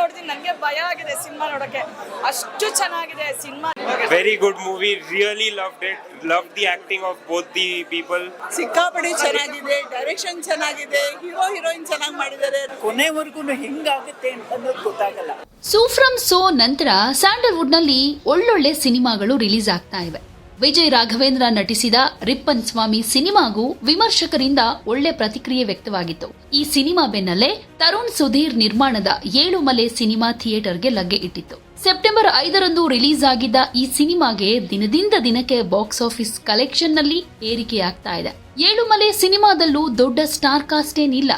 ನೋಡ್ತೀನಿ ನನಗೆ ಭಯ ಆಗಿದೆ ಸಿನಿಮಾ ನೋಡೋಕ್ಕೆ ಅಷ್ಟು ಚೆನ್ನಾಗಿದೆ cinema. Very good movie really love it love the acting of both the people ಸಿಕ್ಕಾಪಡಿ ಚೆನ್ನಾಗಿದೆ ಡೈರೆಕ್ಷನ್ ಚೆನ್ನಾಗಿದೆ ಹೀರೋ ಹೀರೋಯಿನ್ ಚೆನ್ನಾಗಿ ಮಾಡಿದ್ದಾರೆ. ಕೊನೆವರೆಗೂ ಹೆಂಗಾಗುತ್ತೆ ಅಂತಂದ್ರೆ ಗೊತ್ತಾಗಲ್ಲ. ಸೂಫ್ರಮ್ ಸೋ ನಂತರ ಸ್ಯಾಂಡಲ್ವುಡ್ನಲ್ಲಿ ಒಳ್ಳೊಳ್ಳೆ ಸಿನಿಮಾಗಳು ರಿಲೀಸ್ ಆಗ್ತಾ ಇವೆ. ವಿಜಯ್ ರಾಘವೇಂದ್ರ ನಟಿಸಿದ ರಿಪ್ಪನ್ ಸ್ವಾಮಿ ಸಿನಿಮಾಗೂ ವಿಮರ್ಶಕರಿಂದ ಒಳ್ಳೆ ಪ್ರತಿಕ್ರಿಯೆ ವ್ಯಕ್ತವಾಗಿತ್ತು. ಈ ಸಿನಿಮಾ ಬೆನ್ನಲ್ಲೇ ತರುಣ್ ಸುಧೀರ್ ನಿರ್ಮಾಣದ ಏಳು ಮಲೆ ಸಿನಿಮಾ ಥಿಯೇಟರ್ಗೆ ಲಗ್ಗೆ ಇಟ್ಟಿತ್ತು. ಸೆಪ್ಟೆಂಬರ್ ಐದರಂದು ರಿಲೀಸ್ ಆಗಿದ್ದ ಈ ಸಿನಿಮಾಗೆ ದಿನದಿಂದ ದಿನಕ್ಕೆ ಬಾಕ್ಸ್ ಆಫೀಸ್ ಕಲೆಕ್ಷನ್ನಲ್ಲಿ ಏರಿಕೆಯಾಗ್ತಾ ಇದೆ. ಏಳುಮಲೆ ಸಿನಿಮಾದಲ್ಲೂ ದೊಡ್ಡ ಸ್ಟಾರ್ ಕಾಸ್ಟ್ ಏನಿಲ್ಲ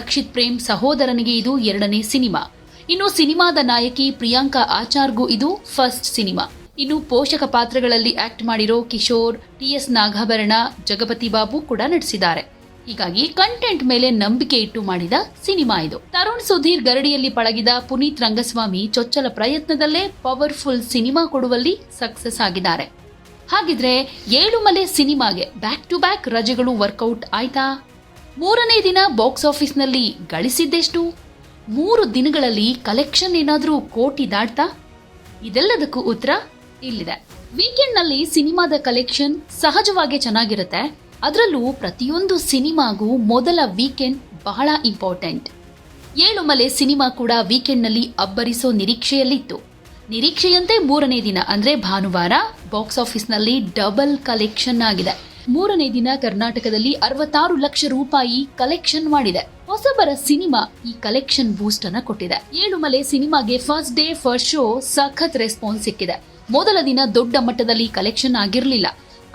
ರಕ್ಷಿತ್ ಪ್ರೇಮ್ ಸಹೋದರನಿಗೆ ಇದು ಎರಡನೇ ಸಿನಿಮಾ. ಇನ್ನು ಸಿನಿಮಾದ ನಾಯಕಿ ಪ್ರಿಯಾಂಕಾ ಆಚಾರ್ಗೂ ಇದು ಫಸ್ಟ್ ಸಿನಿಮಾ. ಇನ್ನು ಪೋಷಕ ಪಾತ್ರಗಳಲ್ಲಿ ಆಕ್ಟ್ ಮಾಡಿರೋ ಕಿಶೋರ್ ಟಿ ಎಸ್ ನಾಗಾಭರಣ, ಜಗಪತಿ ಬಾಬು ಕೂಡ ನಟಿಸಿದ್ದಾರೆ. ಹೀಗಾಗಿ ಕಂಟೆಂಟ್ ಮೇಲೆ ನಂಬಿಕೆ ಇಟ್ಟು ಮಾಡಿದ ಸಿನಿಮಾ ಇದು. ತರುಣ್ ಸುಧೀರ್ ಗರಡಿಯಲ್ಲಿ ಪಳಗಿದ ಪುನೀತ್ ರಂಗಸ್ವಾಮಿ ಚೊಚ್ಚಲ ಪ್ರಯತ್ನದಲ್ಲೇ ಪವರ್ಫುಲ್ ಸಿನಿಮಾ ಕೊಡುವಲ್ಲಿ ಸಕ್ಸಸ್ ಆಗಿದ್ದಾರೆ. ಹಾಗಿದ್ರೆ ಏಳುಮಲೆ ಸಿನಿಮಾಗೆ ಬ್ಯಾಕ್ ಟು ಬ್ಯಾಕ್ ರಜೆಗಳು ವರ್ಕೌಟ್ ಆಯ್ತಾ? ಮೂರನೇ ದಿನ ಬಾಕ್ಸ್ ಆಫೀಸ್ನಲ್ಲಿ ಗಳಿಸಿದ್ದೆಷ್ಟು? ಮೂರು ದಿನಗಳಲ್ಲಿ ಕಲೆಕ್ಷನ್ ಏನಾದರೂ ಕೋಟಿ ದಾಟ್ತಾ? ಇದೆಲ್ಲದಕ್ಕೂ ಉತ್ತರ ಇಲ್ಲಿದೆ. ವೀಕೆಂಡ್ನಲ್ಲಿ ಸಿನಿಮಾದ ಕಲೆಕ್ಷನ್ ಸಹಜವಾಗಿ ಚೆನ್ನಾಗಿರುತ್ತೆ. ಅದರಲ್ಲೂ ಪ್ರತಿಯೊಂದು ಸಿನಿಮಾಗೂ ಮೊದಲ ವೀಕೆಂಡ್ ಬಹಳ ಇಂಪಾರ್ಟೆಂಟ್ ಏಳುಮಲೆ ಸಿನಿಮಾ ಕೂಡ ವೀಕೆಂಡ್ನಲ್ಲಿ ಅಬ್ಬರಿಸೋ ನಿರೀಕ್ಷೆಯಲ್ಲಿತ್ತು. ನಿರೀಕ್ಷೆಯಂತೆ ಮೂರನೇ ದಿನ ಅಂದ್ರೆ ಭಾನುವಾರ ಬಾಕ್ಸ್ ಆಫೀಸ್ನಲ್ಲಿ ಡಬಲ್ ಕಲೆಕ್ಷನ್ ಆಗಿದೆ. ಮೂರನೇ ದಿನ ಕರ್ನಾಟಕದಲ್ಲಿ ಅರವತ್ತಾರು ಲಕ್ಷ ರೂಪಾಯಿ ಕಲೆಕ್ಷನ್ ಮಾಡಿದೆ. ಹೊಸಬರ ಸಿನಿಮಾ ಈ ಕಲೆಕ್ಷನ್ ಬೂಸ್ಟ್ ಅನ್ನ ಕೊಟ್ಟಿದೆ. ಏಳುಮಲೆ ಸಿನಿಮಾಗೆ ಫಸ್ಟ್ ಡೇ ಫಸ್ಟ್ ಶೋ ಸಖತ್ ರೆಸ್ಪಾನ್ಸ್ ಸಿಕ್ಕಿದೆ. ಮೊದಲ ದಿನ ದೊಡ್ಡ ಮಟ್ಟದಲ್ಲಿ ಕಲೆಕ್ಷನ್ ಆಗಿರಲಿಲ್ಲ.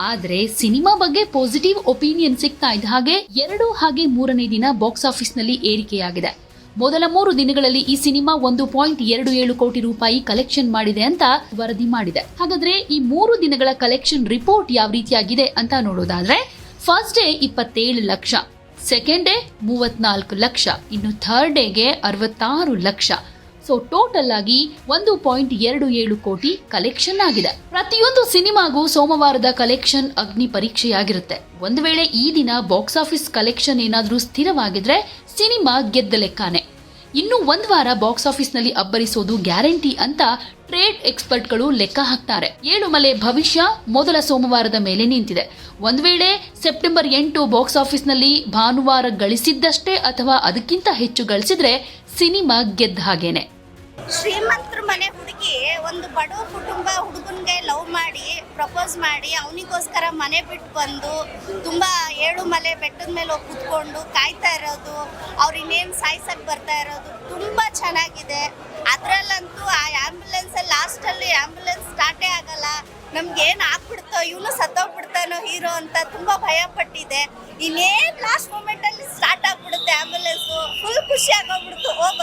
ಆದ್ರೆ ಸಿನಿಮಾ ಬಗ್ಗೆ ಪಾಸಿಟಿವ್ ಒಪಿನಿಯನ್ ಸಿಗ್ತಾ ಇದ್ದ ಹಾಗೆ ಎರಡು ಹಾಗೆ ಮೂರನೇ ದಿನ ಬಾಕ್ಸ್ ಆಫೀಸ್ನಲ್ಲಿ ಏರಿಕೆಯಾಗಿದೆ. ಮೊದಲ ಮೂರು ದಿನಗಳಲ್ಲಿ ಈ ಸಿನಿಮಾ ಒಂದು ಪಾಯಿಂಟ್ ಎರಡು ಏಳು ಕೋಟಿ ರೂಪಾಯಿ ಕಲೆಕ್ಷನ್ ಮಾಡಿದೆ ಅಂತ ವರದಿ ಮಾಡಿದೆ. ಹಾಗಾದ್ರೆ ಈ ಮೂರು ದಿನಗಳ ಕಲೆಕ್ಷನ್ ರಿಪೋರ್ಟ್ ಯಾವ ರೀತಿಯಾಗಿದೆ ಅಂತ ನೋಡೋದಾದ್ರೆ ಫಸ್ಟ್ ಡೇ ಇಪ್ಪತ್ತೇಳು ಲಕ್ಷ ಸೆಕೆಂಡ್ ಡೇ ಮೂವತ್ನಾಲ್ಕು ಲಕ್ಷ, ಇನ್ನು ಥರ್ಡ್ ಡೇಗೆ ಅರವತ್ತಾರು ಲಕ್ಷ. ಸೊ ಟೋಟಲ್ ಆಗಿ ಒಂದು ಪಾಯಿಂಟ್ ಎರಡು ಏಳು ಕೋಟಿ ಕಲೆಕ್ಷನ್ ಆಗಿದೆ. ಪ್ರತಿಯೊಂದು ಸಿನಿಮಾಗೂ ಸೋಮವಾರದ ಕಲೆಕ್ಷನ್ ಅಗ್ನಿ ಪರೀಕ್ಷೆಯಾಗಿರುತ್ತೆ. ಒಂದು ವೇಳೆ ಈ ದಿನ ಬಾಕ್ಸ್ ಆಫೀಸ್ ಕಲೆಕ್ಷನ್ ಏನಾದರೂ ಸ್ಥಿರವಾಗಿದ್ರೆ ಸಿನಿಮಾ ಗೆದ್ದ ಲೆಕ್ಕಾನೆ. ಇನ್ನು ಒಂದ್ ವಾರ ಬಾಕ್ಸ್ ಆಫೀಸ್ನಲ್ಲಿ ಅಬ್ಬರಿಸೋದು ಗ್ಯಾರಂಟಿ ಅಂತ ಟ್ರೇಡ್ ಎಕ್ಸ್ಪರ್ಟ್ಗಳು ಲೆಕ್ಕ ಹಾಕ್ತಾರೆ. ಏಳುಮಲೆ ಭವಿಷ್ಯ ಮೊದಲ ಸೋಮವಾರದ ಮೇಲೆ ನಿಂತಿದೆ. ಒಂದ್ ವೇಳೆ ಸೆಪ್ಟೆಂಬರ್ ಎಂಟು ಬಾಕ್ಸ್ ಆಫೀಸ್ನಲ್ಲಿ ಭಾನುವಾರ ಗಳಿಸಿದ್ದಷ್ಟೇ ಅಥವಾ ಅದಕ್ಕಿಂತ ಹೆಚ್ಚು ಗಳಿಸಿದ್ರೆ ಸಿನಿಮಾ ಗೆದ್ದ ಹಾಗೇನೆ. ಶ್ರೀಮಂತರ ಮನೆ ಹುಡುಗಿ ಒಂದು ಬಡವ ಕುಟುಂಬ ಹುಡುಗನ್ಗೆ ಲವ್ ಮಾಡಿ, ಪ್ರಪೋಸ್ ಮಾಡಿ, ಅವನಿಗೋಸ್ಕರ ಮನೆ ಬಿಟ್ಟು ಬಂದು ತುಂಬ ಏಳು ಮಲೆ ಬೆಟ್ಟದ ಮೇಲೆ ಹೋಗಿ ಕುತ್ಕೊಂಡು ಕಾಯ್ತಾ ಇರೋದು, ಅವ್ರ ಇನ್ನೇನು ಸಾಯ್ಸಕ್ಕೆ ಬರ್ತಾ ಇರೋದು ತುಂಬ ಚೆನ್ನಾಗಿದೆ. ಅದರಲ್ಲಂತೂ ಆ ಆ್ಯಂಬುಲೆನ್ಸಲ್ಲಿ ಲಾಸ್ಟಲ್ಲಿ ಆ್ಯಂಬುಲೆನ್ಸ್ ಸ್ಟಾರ್ಟೇ ಆಗಲ್ಲ. ನಮ್ಗೆ ಏನು ಆಗ್ಬಿಡ್ತೋ, ಇವನು ಸತ್ತೋಗ್ಬಿಡ್ತಾನೋ ಹೀರೋ ಅಂತ ತುಂಬ ಭಯ ಪಟ್ಟಿದೆ. ಇನ್ನೇನು ಲಾಸ್ಟ್ ಮೂಮೆಂಟಲ್ಲಿ ಸ್ಟಾರ್ಟ್ ಆಗ್ಬಿಡುತ್ತೆ ಆ್ಯಂಬುಲೆನ್ಸು ಫುಲ್ ಖುಷಿ ಆಗೋಗ್ಬಿಡ್ತು, ಹೋಗಿ